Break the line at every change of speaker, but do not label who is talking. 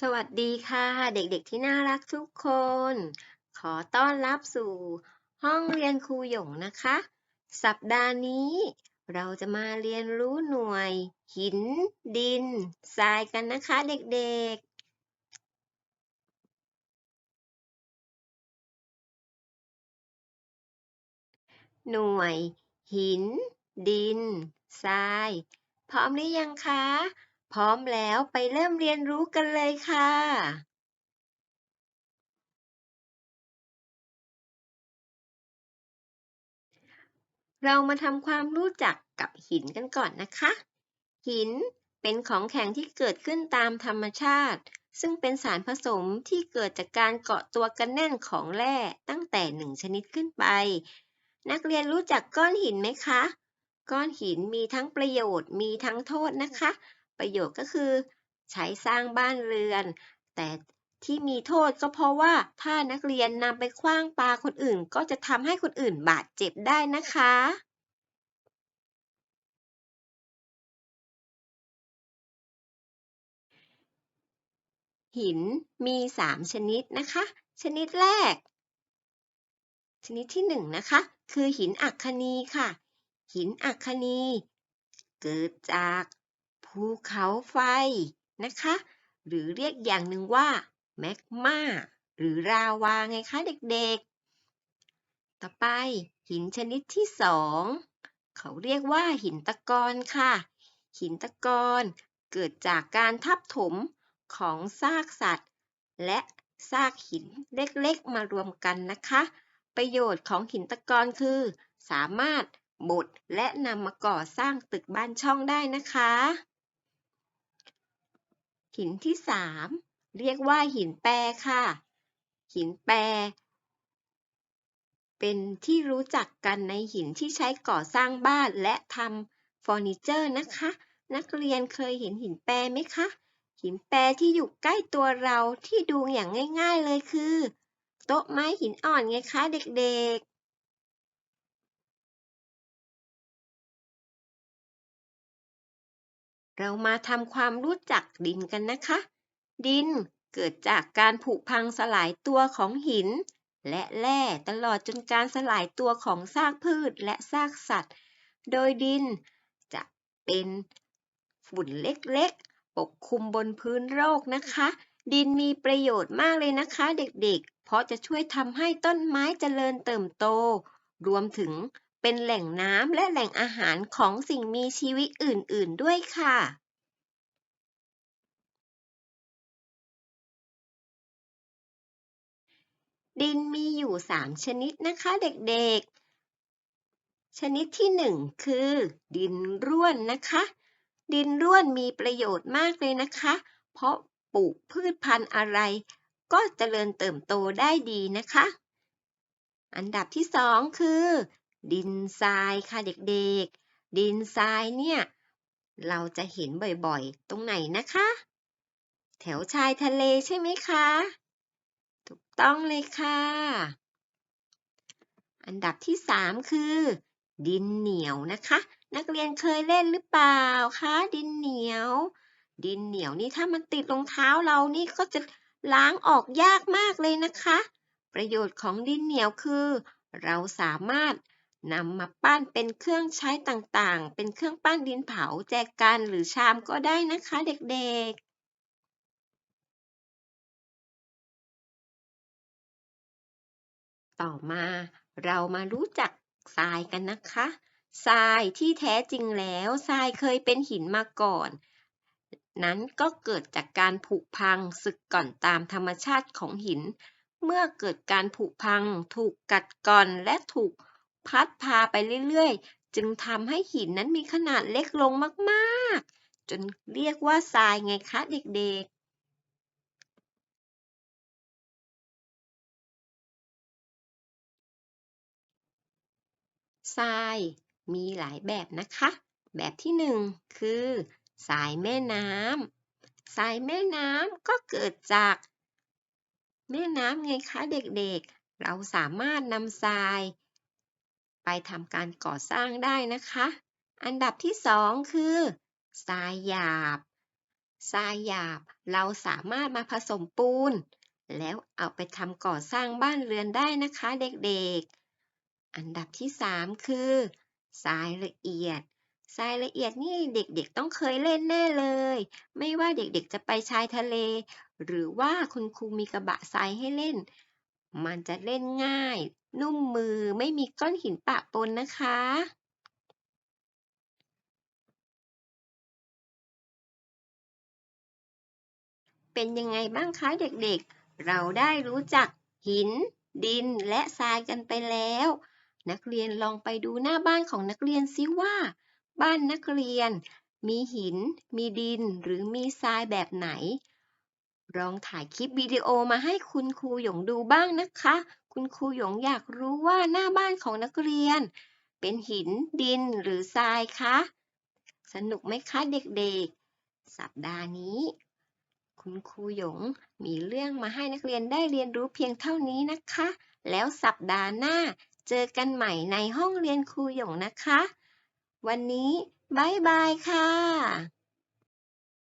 สวัสดีค่ะ เด็กๆที่น่ารักทุกคน ขอต้อนรับสู่ห้องเรียนครูหยงนะคะ สัปดาห์นี้ เราจะมาเรียนรู้หน่วย หิน ดินทรายกันนะคะ เด็กๆ หน่วย หิน ดินทราย พร้อมหรือยังคะ พร้อมแล้วไปเริ่มเรียนรู้กันเลยค่ะ เรามาทำความรู้จักกับหินกันก่อนนะคะ หินเป็นของแข็งที่เกิดขึ้นตามธรรมชาติ ซึ่งเป็นสารผสมที่เกิดจากการเกาะตัวกันแน่นของแร่ตั้งแต่หนึ่งชนิดขึ้นไป นักเรียนรู้จักก้อนหินไหมคะ ก้อนหินมีทั้งประโยชน์มีทั้งโทษนะคะ ประโยชน์ก็คือ ใช้สร้างบ้านเรือน แต่ที่มีโทษก็เพราะว่าถ้านักเรียนนำไปคว้างปาคนอื่น ก็จะทำให้คนอื่นบาดเจ็บได้นะคะหินมี 3 ชนิดนะคะ ชนิดแรก ชนิดที่1นนะคะ คือหินอัคคนีค่ะ หินอัคคนี เกิดจาก ภูเขาไฟนะคะ หรือเรียกอย่างหนึ่งว่าแมกมาหรือราวาไงคะเด็กๆ ต่อไปหินชนิดที่2เขาเรียกว่าหินตะกอนค่ะ หินตะกอนเกิดจากการทับถมของซากสัตว์ และซากหินเล็กๆ มารวมกันนะคะ ประโยชน์ของหินตะกอนคือ สามารถบดและนำมาก่อสร้างตึกบ้านช่องได้นะคะ หินที่3เรียกว่าหินแปรค่ะ หินแปร เป็นที่รู้จักกันในหินที่ใช้ก่อสร้างบ้านและทำเฟอร์นิเจอร์นะคะ นักเรียนเคยเห็นหินแปรไหมคะ หินแปรที่อยู่ใกล้ตัวเราที่ดูอย่างง่าย ๆเลยคือ โต๊ะไม้หินอ่อนไงคะเด็กๆ เรามาทำความรู้จักดินกันนะคะ ดินเกิดจากการผุพังสลายตัวของหิน และแร่ตลอดจนการสลายตัวของซากพืชและซากสัตว์ โดยดินจะเป็นฝุ่นเล็กๆ ปกคลุมบนพื้นโลกนะคะ ดินมีประโยชน์มากเลยนะคะเด็กๆ เพราะจะช่วยทำให้ต้นไม้เจริญเติบโต รวมถึง เป็นแหล่งน้ำและแหล่งอาหารของสิ่งมีชีวิตอื่น ๆ ด้วยค่ะ ดินมีอยู่ 3 ชนิดนะคะเด็ก ๆ ชนิดที่ 1 คือ ดินร่วนนะคะ ดินร่วนมีประโยชน์มากเลยนะคะ เพราะปลูกพืชพันธุ์อะไร ก็เจริญเติบโตได้ดีนะคะ อันดับที่ 2 คือ ดินทรายค่ะเด็กๆ ดินทรายเนี่ย เราจะเห็นบ่อยๆ ตรงไหนนะคะ แถวชายทะเลใช่ไหมคะ ถูกต้องเลยค่ะ อันดับที่ 3 คือ ดินเหนียวนะคะ นักเรียนเคยเล่นหรือเปล่าคะดินเหนียว ดินเหนียวนี่ถ้ามันติดรองเท้าเรานี่ก็จะล้างออกยากมากเลยนะคะ ประโยชน์ของดินเหนียวคือ เราสามารถ นำมาปั้นเป็นเครื่องใช้ต่างๆ เป็นเครื่องปั้นดินเผาแจกันหรือชามก็ได้นะคะเด็กๆต่อมาเรามารู้จักทรายกันนะคะ ทรายที่แท้จริงแล้วทรายเคยเป็นหินมาก่อน นั้นก็เกิดจากการผุพังสึกก่อนตามธรรมชาติของหิน เมื่อเกิดการผุพัง ถูกกัดก่อนและถูก พัดพาไปเรื่อยๆ จึงทำให้หินนั้นมีขนาดเล็กลงมากๆ จนเรียกว่าทรายไงคะเด็กๆทรายมีหลายแบบนะคะ แบบที่หนึ่งคือทรายแม่น้ำทรายแม่น้ำก็เกิดจาก แม่น้ำไงคะเด็กๆ เราสามารถนำทราย ไปทำการก่อสร้างได้นะคะ อันดับที่สองคือ ทรายหยาบ ทรายหยาบเราสามารถมาผสมปูน แล้วเอาไปทำก่อสร้างบ้านเรือนได้นะคะเด็กๆ อันดับที่ 3 คือทรายละเอียดทรายละเอียดนี่เด็กๆต้องเคยเล่นแน่เลย ไม่ว่าเด็กๆจะไปชายทะเล หรือว่าคุณครูมีกระบะทรายให้เล่น มันจะเล่นง่าย นุ่มมือไม่มีก้อนหินปะปนนะคะ เป็นยังไงบ้างคะเด็กๆ เราได้รู้จักหิน ดินและทรายกันไปแล้ว นักเรียนลองไปดูหน้าบ้านของนักเรียนซิว่า บ้านนักเรียน มีหิน มีดินหรือมีทรายแบบไหน ลองถ่ายคลิปวิดีโอมาให้คุณครูหยงดูบ้างนะคะ คุณครูหยงอยากรู้ว่าหน้าบ้านของนักเรียน เป็นหินดินหรือทรายคะ สนุกไหมคะเด็กๆ สัปดาห์นี้ คุณครูหยงมีเรื่องมาให้นักเรียนได้เรียนรู้เพียงเท่านี้นะคะ แล้วสัปดาห์หน้าเจอกันใหม่ในห้องเรียนครูหยงนะคะ วันนี้บายบายค่ะ